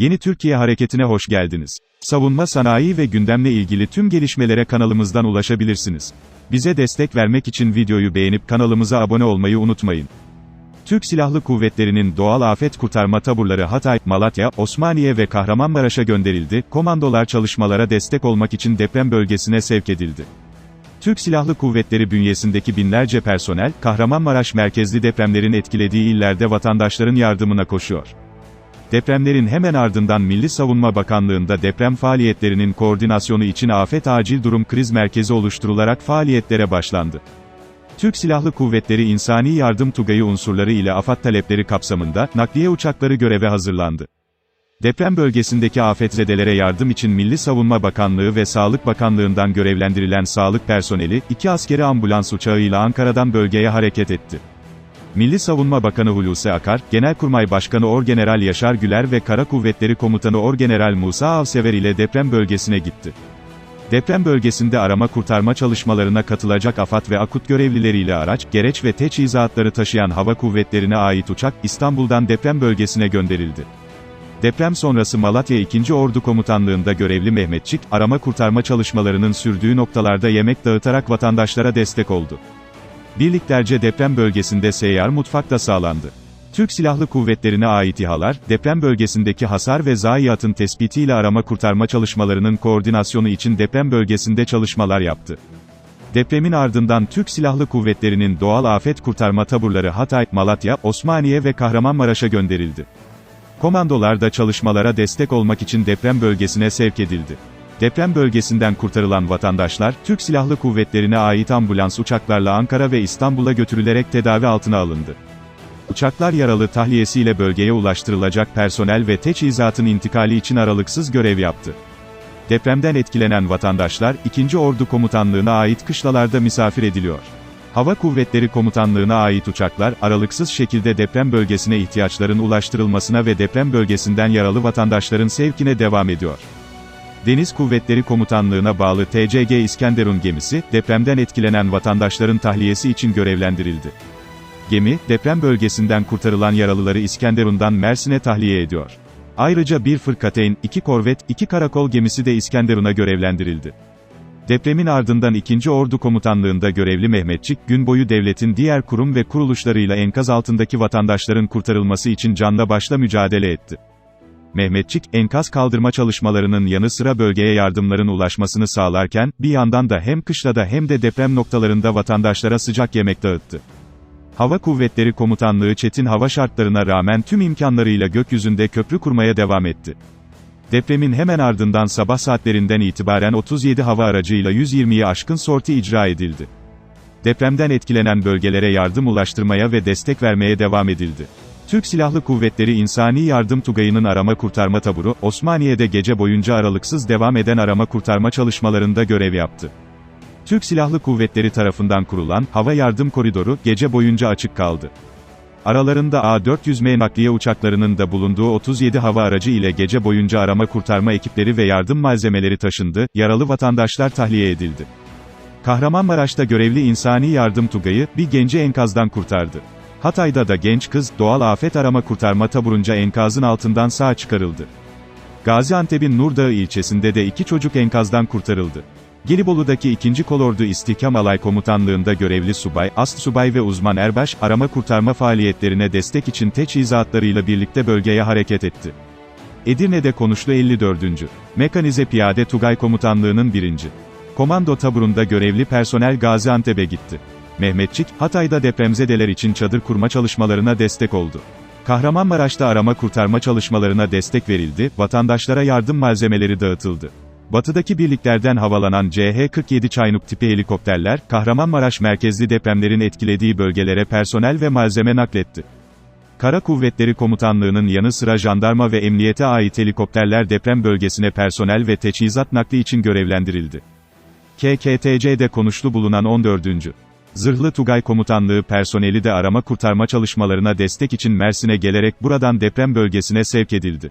Yeni Türkiye Hareketi'ne hoş geldiniz. Savunma sanayi ve gündemle ilgili tüm gelişmelere kanalımızdan ulaşabilirsiniz. Bize destek vermek için videoyu beğenip kanalımıza abone olmayı unutmayın. Türk Silahlı Kuvvetleri'nin doğal afet kurtarma taburları Hatay, Malatya, Osmaniye ve Kahramanmaraş'a gönderildi, komandolar çalışmalara destek olmak için deprem bölgesine sevk edildi. Türk Silahlı Kuvvetleri bünyesindeki binlerce personel, Kahramanmaraş merkezli depremlerin etkilediği illerde vatandaşların yardımına koşuyor. Depremlerin hemen ardından Milli Savunma Bakanlığı'nda deprem faaliyetlerinin koordinasyonu için Afet Acil Durum Kriz Merkezi oluşturularak faaliyetlere başlandı. Türk Silahlı Kuvvetleri İnsani Yardım Tugayı unsurları ile AFAD talepleri kapsamında, nakliye uçakları göreve hazırlandı. Deprem bölgesindeki afetzedelere yardım için Milli Savunma Bakanlığı ve Sağlık Bakanlığı'ndan görevlendirilen sağlık personeli, iki askeri ambulans uçağıyla Ankara'dan bölgeye hareket etti. Milli Savunma Bakanı Hulusi Akar, Genelkurmay Başkanı Orgeneral Yaşar Güler ve Kara Kuvvetleri Komutanı Orgeneral Musa Avsever ile deprem bölgesine gitti. Deprem bölgesinde arama kurtarma çalışmalarına katılacak AFAD ve AKUT görevlileriyle araç, gereç ve teçhizatları taşıyan hava kuvvetlerine ait uçak, İstanbul'dan deprem bölgesine gönderildi. Deprem sonrası Malatya 2. Ordu Komutanlığı'nda görevli Mehmetçik, arama kurtarma çalışmalarının sürdüğü noktalarda yemek dağıtarak vatandaşlara destek oldu. Birliklerce deprem bölgesinde seyyar mutfak da sağlandı. Türk Silahlı Kuvvetlerine ait İHA'lar, deprem bölgesindeki hasar ve zayiatın tespitiyle arama kurtarma çalışmalarının koordinasyonu için deprem bölgesinde çalışmalar yaptı. Depremin ardından Türk Silahlı Kuvvetleri'nin doğal afet kurtarma taburları Hatay, Malatya, Osmaniye ve Kahramanmaraş'a gönderildi. Komandolar da çalışmalara destek olmak için deprem bölgesine sevk edildi. Deprem bölgesinden kurtarılan vatandaşlar, Türk Silahlı Kuvvetlerine ait ambulans uçaklarla Ankara ve İstanbul'a götürülerek tedavi altına alındı. Uçaklar yaralı tahliyesiyle bölgeye ulaştırılacak personel ve teçhizatın intikali için aralıksız görev yaptı. Depremden etkilenen vatandaşlar, 2. Ordu Komutanlığı'na ait kışlalarda misafir ediliyor. Hava Kuvvetleri Komutanlığı'na ait uçaklar, aralıksız şekilde deprem bölgesine ihtiyaçların ulaştırılmasına ve deprem bölgesinden yaralı vatandaşların sevkine devam ediyor. Deniz Kuvvetleri Komutanlığı'na bağlı TCG İskenderun gemisi, depremden etkilenen vatandaşların tahliyesi için görevlendirildi. Gemi, deprem bölgesinden kurtarılan yaralıları İskenderun'dan Mersin'e tahliye ediyor. Ayrıca bir fırkateyn, iki korvet, iki karakol gemisi de İskenderun'a görevlendirildi. Depremin ardından 2. Ordu Komutanlığı'nda görevli Mehmetçik, gün boyu devletin diğer kurum ve kuruluşlarıyla enkaz altındaki vatandaşların kurtarılması için canla başla mücadele etti. Mehmetçik, enkaz kaldırma çalışmalarının yanı sıra bölgeye yardımların ulaşmasını sağlarken, bir yandan da hem kışlada hem de deprem noktalarında vatandaşlara sıcak yemek dağıttı. Hava Kuvvetleri Komutanlığı çetin hava şartlarına rağmen tüm imkanlarıyla gökyüzünde köprü kurmaya devam etti. Depremin hemen ardından sabah saatlerinden itibaren 37 hava aracıyla 120'yi aşkın sorti icra edildi. Depremden etkilenen bölgelere yardım ulaştırmaya ve destek vermeye devam edildi. Türk Silahlı Kuvvetleri İnsani Yardım Tugayı'nın arama kurtarma taburu, Osmaniye'de gece boyunca aralıksız devam eden arama kurtarma çalışmalarında görev yaptı. Türk Silahlı Kuvvetleri tarafından kurulan hava yardım koridoru gece boyunca açık kaldı. Aralarında A-400M nakliye uçaklarının da bulunduğu 37 hava aracı ile gece boyunca arama kurtarma ekipleri ve yardım malzemeleri taşındı, yaralı vatandaşlar tahliye edildi. Kahramanmaraş'ta görevli insani yardım tugayı, bir genci enkazdan kurtardı. Hatay'da da genç kız, doğal afet arama kurtarma taburunca enkazın altından sağ çıkarıldı. Gaziantep'in Nurdağı ilçesinde de iki çocuk enkazdan kurtarıldı. Gelibolu'daki 2. Kolordu İstihkam Alay Komutanlığında görevli subay, ast subay ve uzman erbaş, arama kurtarma faaliyetlerine destek için teçhizatlarıyla birlikte bölgeye hareket etti. Edirne'de konuşlu 54. Mekanize Piyade Tugay Komutanlığı'nın 1. Komando taburunda görevli personel Gaziantep'e gitti. Mehmetçik, Hatay'da depremzedeler için çadır kurma çalışmalarına destek oldu. Kahramanmaraş'ta arama kurtarma çalışmalarına destek verildi, vatandaşlara yardım malzemeleri dağıtıldı. Batıdaki birliklerden havalanan CH-47 Çaynuk tipi helikopterler, Kahramanmaraş merkezli depremlerin etkilediği bölgelere personel ve malzeme nakletti. Kara Kuvvetleri Komutanlığı'nın yanı sıra jandarma ve emniyete ait helikopterler deprem bölgesine personel ve teçhizat nakli için görevlendirildi. KKTC'de konuşlu bulunan 14. Zırhlı Tugay Komutanlığı personeli de arama kurtarma çalışmalarına destek için Mersin'e gelerek buradan deprem bölgesine sevk edildi.